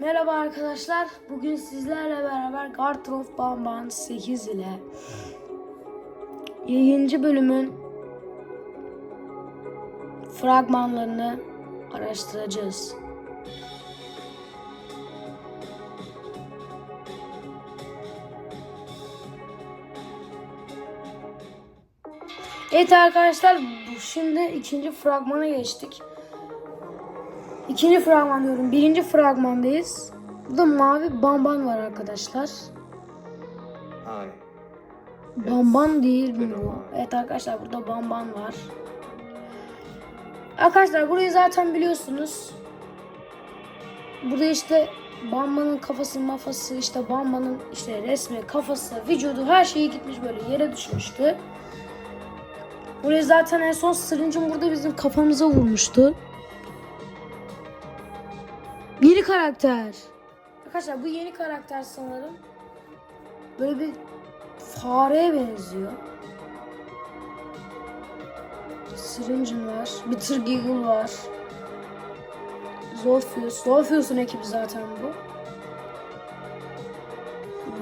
Merhaba arkadaşlar. Bugün sizlerle beraber Garden of Bamban 8 ile 7. bölümün fragmanlarını araştıracağız. Evet arkadaşlar şimdi ikinci fragmana geçtik. İkinci fragman diyorum. Birinci fragmandayız. Burada mavi bamban var arkadaşlar. Hi. Bamban değil mi bu? Evet arkadaşlar burada bamban var. Arkadaşlar burayı zaten biliyorsunuz. Burada işte Bamba'nın kafası mafası işte Bamba'nın işte resmi kafası vücudu her şeyi gitmiş böyle yere düşmüştü. Burayı zaten en son sırıncın burada bizim kafamıza vurmuştu. Yeni karakter. Arkadaşlar bu yeni karakter sanırım. Böyle bir fareye benziyor. Syringe'in var. Bitter Giggle var. Zolfius. Zolfius'un ekibi zaten bu.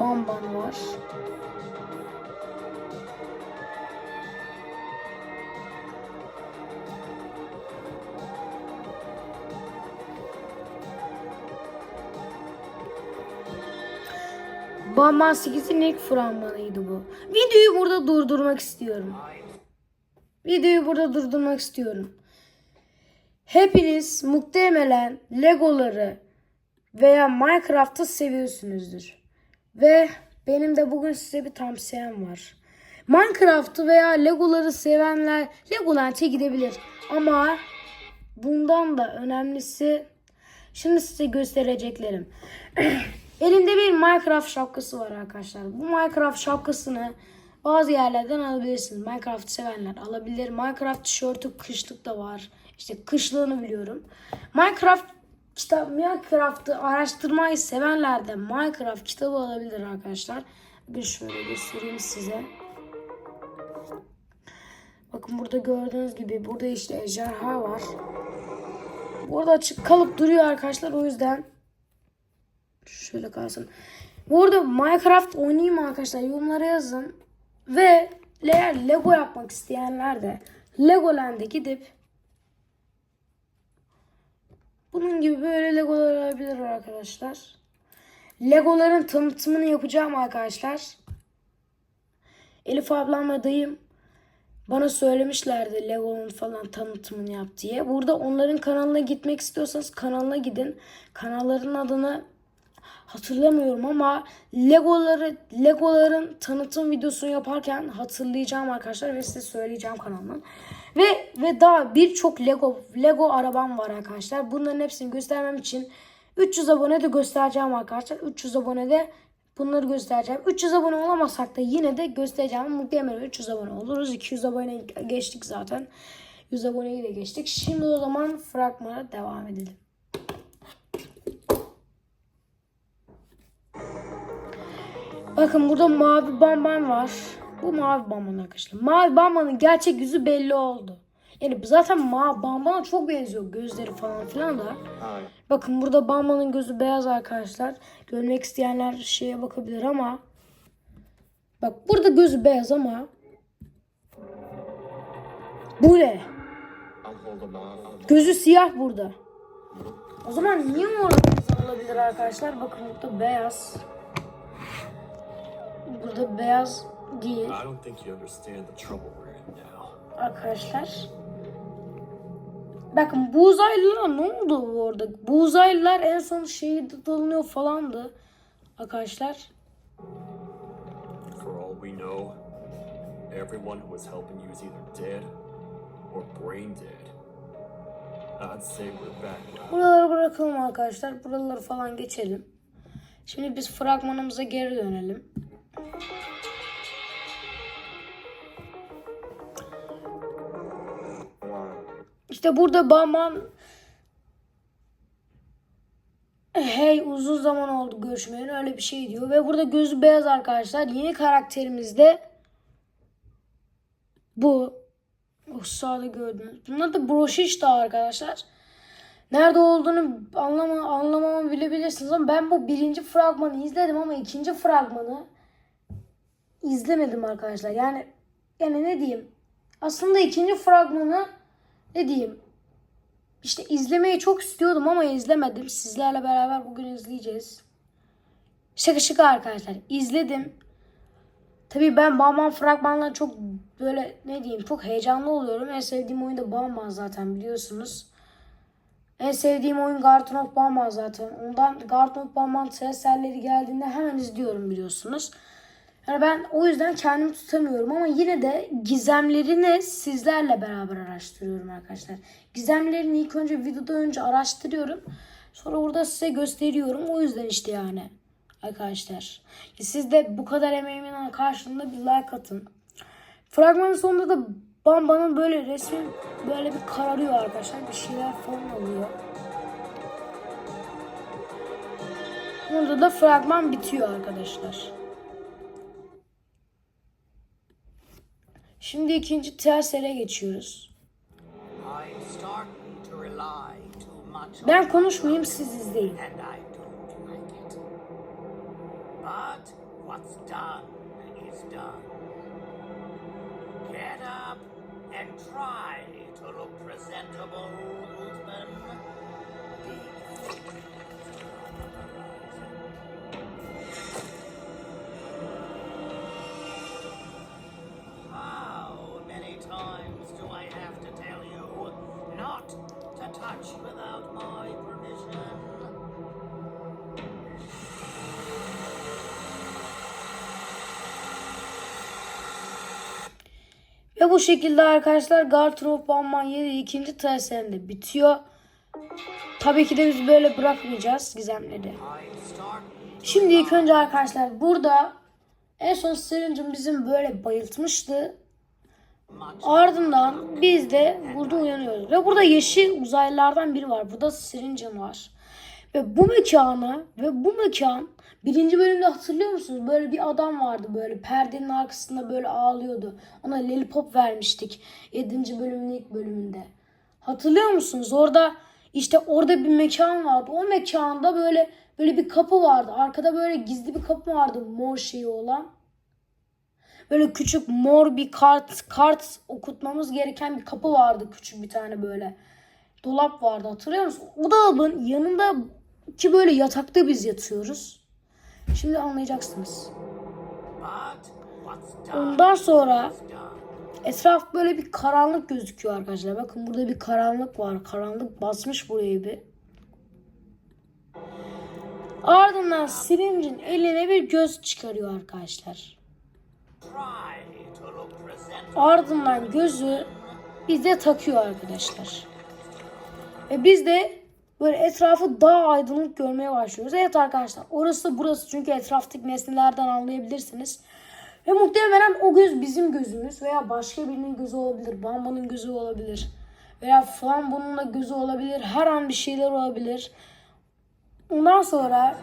Bamban var. Bamban 8'in ilk fragmanıydı bu. Videoyu burada durdurmak istiyorum. Videoyu burada durdurmak istiyorum. Hepiniz muhtemelen Legoları veya Minecraft'ı seviyorsunuzdur. Ve benim de bugün size bir tavsiyem var. Minecraft'ı veya Legoları sevenler Legoland'e gidebilir. Ama bundan da önemlisi şimdi size göstereceklerim. Elimde bir Minecraft şapkası var arkadaşlar. Bu Minecraft şapkasını bazı yerlerden alabilirsiniz. Minecraft sevenler alabilir. Minecraft tişörtü kışlık da var. İşte kışlığını biliyorum. Minecraft kitap Minecraft'ı araştırmayı sevenler de Minecraft kitabı alabilir arkadaşlar. Bir şöyle göstereyim size. Bakın burada gördüğünüz gibi burada işte ejderha var. Burada açık kalıp duruyor arkadaşlar. O yüzden Şöyle kalsın. Bu arada Minecraft oynayayım arkadaşlar? Yorumlara yazın. Ve eğer Lego yapmak isteyenler de Legoland'e gidip bunun gibi böyle Legolar alabilir arkadaşlar. Legoların tanıtımını yapacağım arkadaşlar. Elif ablam ve dayım bana söylemişlerdi Lego'nun falan tanıtımını yap diye. Burada onların kanalına gitmek istiyorsanız kanalına gidin. Kanalların adını hatırlamıyorum ama Legoları Legoların tanıtım videosunu yaparken hatırlayacağım arkadaşlar ve size söyleyeceğim kanalından. Ve ve daha birçok Lego Lego arabam var arkadaşlar. Bunların hepsini göstermem için 300 abone de göstereceğim arkadaşlar. 300 abone de bunları göstereceğim. 300 abone olamasak da yine de göstereceğim. Muhtemelen 300 abone oluruz. 200 abone geçtik zaten. 100 aboneyi de geçtik. Şimdi o zaman fragmana devam edelim. Bakın burada mavi bamban var. Bu mavi bamban arkadaşlar. Mavi bambanın gerçek yüzü belli oldu. Yani zaten mavi bambana çok benziyor gözleri falan filan da. Hi. Bakın burada bambanın gözü beyaz arkadaşlar. Görmek isteyenler şeye bakabilir ama. Bak burada gözü beyaz ama. Bu ne? Gözü siyah burada. O zaman niye mor olabilir arkadaşlar? Bakın burada beyaz. Burada beyaz değil. Arkadaşlar. Bakın bu uzaylılara ne oldu orada? Bu uzaylılar en son şehirde dalınıyor falandı. Arkadaşlar. For all we know, everyone who was helping you is either dead or brain dead. Buraları bırakalım arkadaşlar. Buraları falan geçelim. Şimdi biz fragmanımıza geri dönelim. İşte burada Bamban Hey uzun zaman oldu görüşmeyeli öyle bir şey diyor. Ve burada gözü beyaz arkadaşlar. Yeni karakterimiz de bu. O sağda gördünüz. Bunlar da broşiş daha arkadaşlar. nerede olduğunu anlama, anlamamı bilebilirsiniz ama ben bu birinci fragmanı izledim ama ikinci fragmanı izlemedim arkadaşlar. Yani yani ne diyeyim? Aslında ikinci fragmanı ne diyeyim? İşte izlemeyi çok istiyordum ama izlemedim. Sizlerle beraber bugün izleyeceğiz. Şaka şaka arkadaşlar. izledim. Tabii ben Batman fragmanlarına çok böyle ne diyeyim çok heyecanlı oluyorum. En sevdiğim oyun da Batman zaten biliyorsunuz. En sevdiğim oyun Garden of Batman zaten. Ondan Garden of Batman eserleri geldiğinde hemen izliyorum biliyorsunuz. Yani ben o yüzden kendimi tutamıyorum ama yine de gizemlerini sizlerle beraber araştırıyorum arkadaşlar. Gizemlerini ilk önce videoda önce araştırıyorum. Sonra burada size gösteriyorum. O yüzden işte yani arkadaşlar. Siz de bu kadar emeğimin karşılığında bir like atın. Fragmanın sonunda da Bamba'nın böyle resmi böyle bir kararıyor arkadaşlar. Bir şeyler falan oluyor. Burada da fragman bitiyor arkadaşlar. Şimdi ikinci geçiyoruz. Too much on Ben konuşmayayım siz izleyin. and I don't like it. But what's done is done. Get up and try to look presentable. Big Ve bu şekilde arkadaşlar Garden of Batman 7 ikinci terserinde bitiyor. Tabii ki de biz böyle bırakmayacağız gizemleri. Şimdi ilk önce arkadaşlar burada en son Syringe'ın bizim böyle bayıltmıştı. Ardından biz de burada uyanıyoruz. Ve burada yeşil uzaylılardan biri var. Burada Syringe'ın var. Ve bu mekanı ve bu mekan birinci bölümde hatırlıyor musunuz? Böyle bir adam vardı böyle perdenin arkasında böyle ağlıyordu. Ona lollipop vermiştik. 7. bölümün ilk bölümünde. Hatırlıyor musunuz? Orada işte orada bir mekan vardı. O mekanda böyle böyle bir kapı vardı. Arkada böyle gizli bir kapı vardı mor şeyi olan. Böyle küçük mor bir kart kart okutmamız gereken bir kapı vardı küçük bir tane böyle. Dolap vardı hatırlıyor musun? O dolabın yanında ki böyle yatakta biz yatıyoruz. Şimdi anlayacaksınız. Ondan sonra etraf böyle bir karanlık gözüküyor arkadaşlar. Bakın burada bir karanlık var. Karanlık basmış burayı bir. Ardından Syringe'in eline bir göz çıkarıyor arkadaşlar. Ardından gözü bize takıyor arkadaşlar. Ve biz de böyle etrafı daha aydınlık görmeye başlıyoruz. Evet arkadaşlar orası burası çünkü etraftaki nesnelerden anlayabilirsiniz. Ve muhtemelen o göz bizim gözümüz veya başka birinin gözü olabilir. Bamba'nın gözü olabilir. Veya Flambo'nun da gözü olabilir. Her an bir şeyler olabilir. Ondan sonra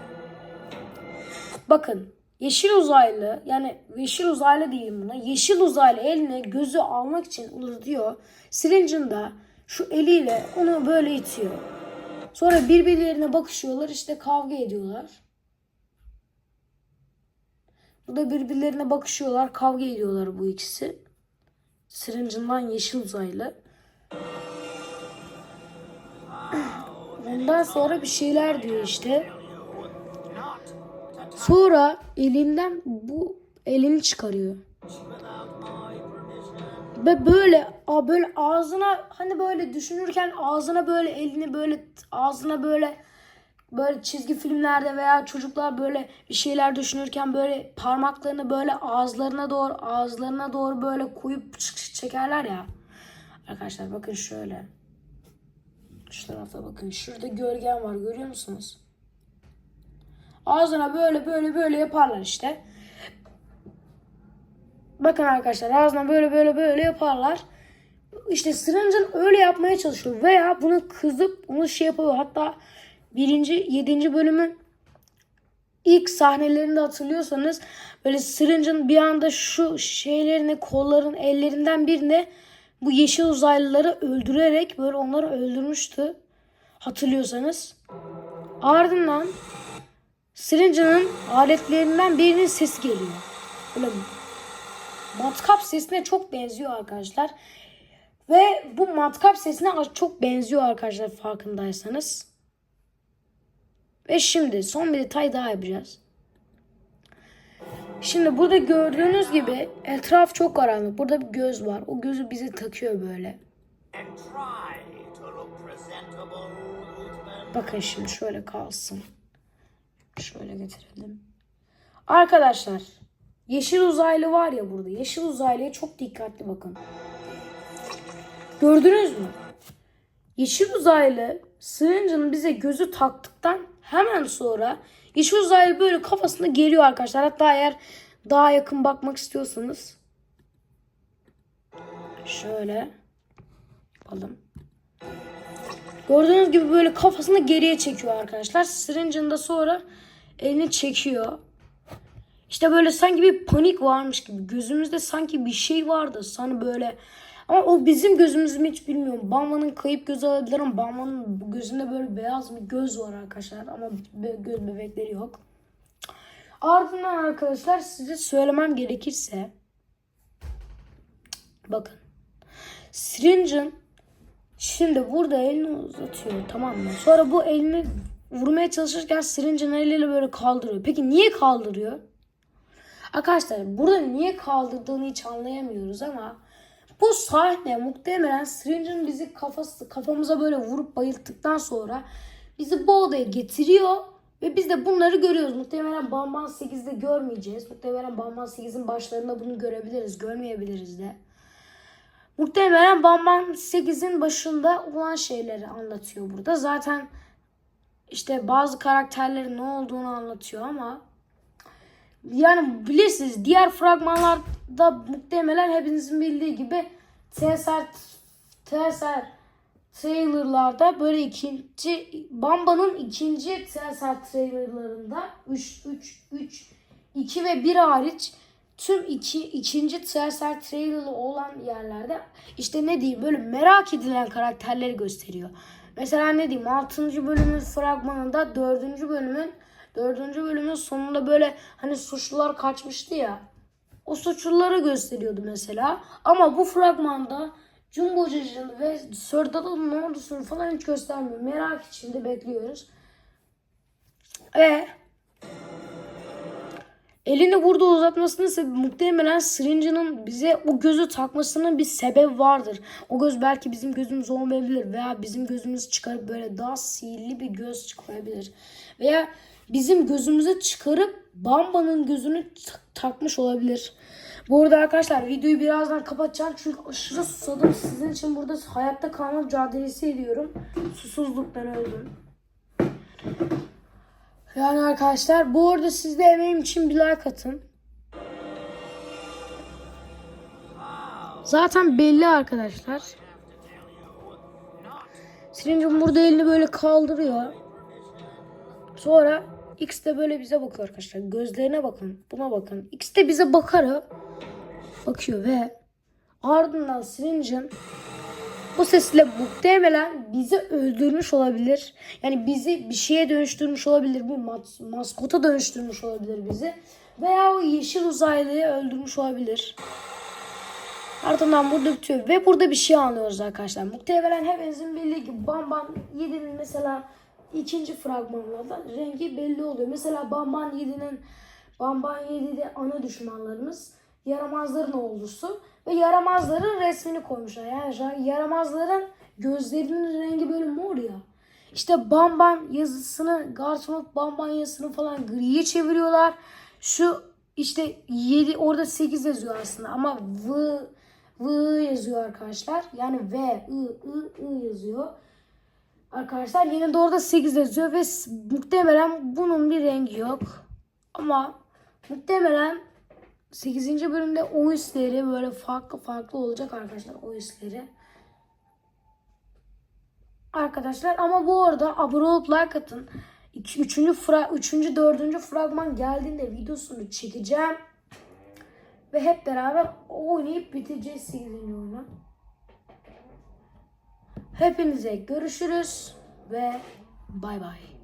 Bakın yeşil uzaylı yani yeşil uzaylı diyeyim buna. Yeşil uzaylı eline gözü almak için uzatıyor. Syringe'ın da şu eliyle onu böyle itiyor. Sonra birbirlerine bakışıyorlar işte kavga ediyorlar. Burada birbirlerine bakışıyorlar kavga ediyorlar bu ikisi. Syringe'ından yeşil uzaylı. Ondan sonra bir şeyler diyor işte. Sonra elinden bu elini çıkarıyor. Ve böyle a böyle ağzına hani böyle düşünürken ağzına böyle elini böyle ağzına böyle böyle çizgi filmlerde veya çocuklar böyle bir şeyler düşünürken böyle parmaklarını böyle ağızlarına doğru ağızlarına doğru böyle koyup çekerler ya. Arkadaşlar bakın şöyle. Şu tarafta bakın. Şurada gölgen var görüyor musunuz? Ağzına böyle böyle böyle yaparlar işte. Bakın arkadaşlar ağzına böyle böyle böyle yaparlar. İşte Syringe'ın öyle yapmaya çalışıyor. Veya bunu kızıp onu şey yapıyor. Hatta birinci, yedinci bölümün ilk sahnelerinde hatırlıyorsanız böyle Syringe'ın bir anda şu şeylerini kolların ellerinden birini bu yeşil uzaylıları öldürerek böyle onları öldürmüştü. Hatırlıyorsanız. Ardından Syringe'nin aletlerinden birinin sesi geliyor. Böyle matkap sesine çok benziyor arkadaşlar. Ve bu matkap sesine çok benziyor arkadaşlar farkındaysanız. Ve şimdi son bir detay daha yapacağız. Şimdi burada gördüğünüz gibi etraf çok karanlık. Burada bir göz var. O gözü bize takıyor böyle. Bakın şimdi şöyle kalsın. Şöyle getirelim. Arkadaşlar yeşil uzaylı var ya burada. Yeşil uzaylıya çok dikkatli bakın. Gördünüz mü? Yeşil uzaylı Syringe'ın bize gözü taktıktan hemen sonra yeşil uzaylı böyle kafasını geriyor arkadaşlar. Hatta eğer daha yakın bakmak istiyorsanız şöyle yapalım. Gördüğünüz gibi böyle kafasını geriye çekiyor arkadaşlar. Syringe'ın da sonra elini çekiyor. İşte böyle sanki bir panik varmış gibi. Gözümüzde sanki bir şey vardı. Sanki böyle ama o bizim gözümüz mü hiç bilmiyorum. Bamban'ın kayıp gözü olabilir ama Bamban'ın gözünde böyle beyaz bir göz var arkadaşlar. Ama göz bebekleri yok. Ardından arkadaşlar size söylemem gerekirse bakın Syringe'ın Şimdi burada elini uzatıyor tamam mı? Sonra bu elini vurmaya çalışırken Syringe'ın eliyle böyle kaldırıyor. Peki niye kaldırıyor? Arkadaşlar burada niye kaldırdığını hiç anlayamıyoruz ama bu sahne muhtemelen Syringe'ın bizi kafası, kafamıza böyle vurup bayılttıktan sonra bizi bu odaya getiriyor ve biz de bunları görüyoruz. Muhtemelen Bamban 8'de görmeyeceğiz. Muhtemelen Bamban 8'in başlarında bunu görebiliriz, görmeyebiliriz de. Muhtemelen Bamban 8'in başında olan şeyleri anlatıyor burada. Zaten işte bazı karakterlerin ne olduğunu anlatıyor ama yani bilirsiniz diğer fragmanlarda muhtemelen hepinizin bildiği gibi TSR TSR trailerlarda böyle ikinci Bamba'nın ikinci TSR trailerlarında 3 3 3 2 ve 1 hariç tüm iki, ikinci TSR trailerlı olan yerlerde işte ne diyeyim böyle merak edilen karakterleri gösteriyor. Mesela ne diyeyim 6. bölümün fragmanında 4. bölümün 4. bölümün sonunda böyle hani suçlular kaçmıştı ya. O suçluları gösteriyordu mesela. Ama bu fragmanda Jumbo Cacı'nın ve Sir Dudley'nin ordusunu falan hiç göstermiyor. Merak içinde bekliyoruz. Ve elini burada uzatmasının sebebi muhtemelen Syringe'nin bize o gözü takmasının bir sebebi vardır. O göz belki bizim gözümüz olmayabilir veya bizim gözümüz çıkarıp böyle daha sihirli bir göz çıkarabilir. Veya bizim gözümüzü çıkarıp Bamba'nın gözünü takmış olabilir. Bu arada arkadaşlar videoyu birazdan kapatacağım çünkü aşırı susadım. Sizin için burada hayatta kalma mücadelesi ediyorum. Susuzluktan öldüm. Yani arkadaşlar bu arada siz de emeğim için bir like atın. Zaten belli arkadaşlar. Syringe'in burada elini böyle kaldırıyor. Sonra X de böyle bize bakıyor arkadaşlar. Gözlerine bakın. Buna bakın. X de bize bakar. Bakıyor ve ardından Syringe'in bu sesle muhtemelen bizi öldürmüş olabilir. Yani bizi bir şeye dönüştürmüş olabilir. Bir mas- maskota dönüştürmüş olabilir bizi. Veya o yeşil uzaylıyı öldürmüş olabilir. Ardından burada bitiyor. Ve burada bir şey anlıyoruz arkadaşlar. Muhtemelen hepinizin bildiği gibi Bamban 7'nin mesela ikinci fragmanlarda rengi belli oluyor. Mesela Bamban 7'nin Bamban 7'de ana düşmanlarımız yaramazların ordusu ve yaramazların resmini koymuşlar. Yani ra- yaramazların gözlerinin rengi böyle mor ya. İşte Bamban yazısını, Gartmouth Bamban yazısını falan griye çeviriyorlar. Şu işte 7 orada 8 yazıyor aslında ama V V yazıyor arkadaşlar. Yani V, I, I, I yazıyor. Arkadaşlar yine de orada 8 yazıyor ve muhtemelen bunun bir rengi yok. Ama muhtemelen 8. bölümde o hisleri böyle farklı farklı olacak arkadaşlar o hisleri. Arkadaşlar ama bu arada abone olup like atın. 2 3. fra 3. 4. fragman geldiğinde videosunu çekeceğim. Ve hep beraber oynayıp bitireceğiz 8. oyunu. Hepinize görüşürüz. ve bay bay.